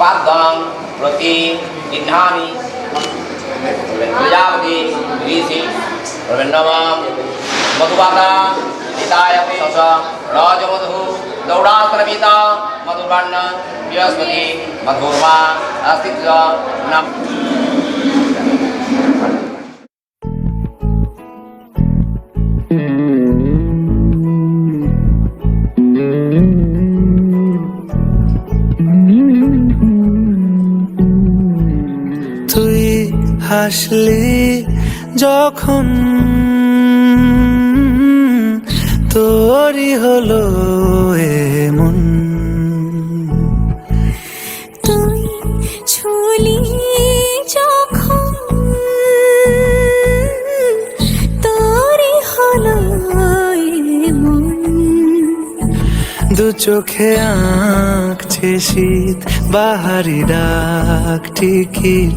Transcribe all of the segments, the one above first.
আপনি বলেন পাদং প্রতি বলবেন প্রজাপতি ঋষি বলবেন মধুপাতা পিতায় শশ রজমধু দৌড়াস্ত্রপিতা মধুবর্ণ, বৃহস্পতি, মধুর্মা অস্তিত্ব হাসলি যখন তোরই হলো এমন। তুই ছুলি যখন তোরই হলো দু চোখে আঁকছে শীত বাহারি ডাক টিকিট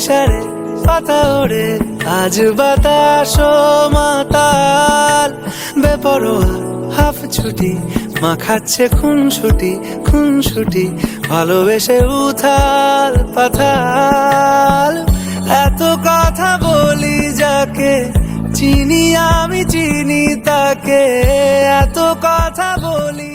সারে পাতা ওড়ে আজ বাতাস মাতাল। বেপরোয়া হাফ ছুটি মাখাচ্ছে খুন ছুটি খুন ছুটি ভালোবেসে উথাল পাথাল। এত কথা বলি যাকে, চিনি আমি, চিনি তাকে। এত কথা বলি।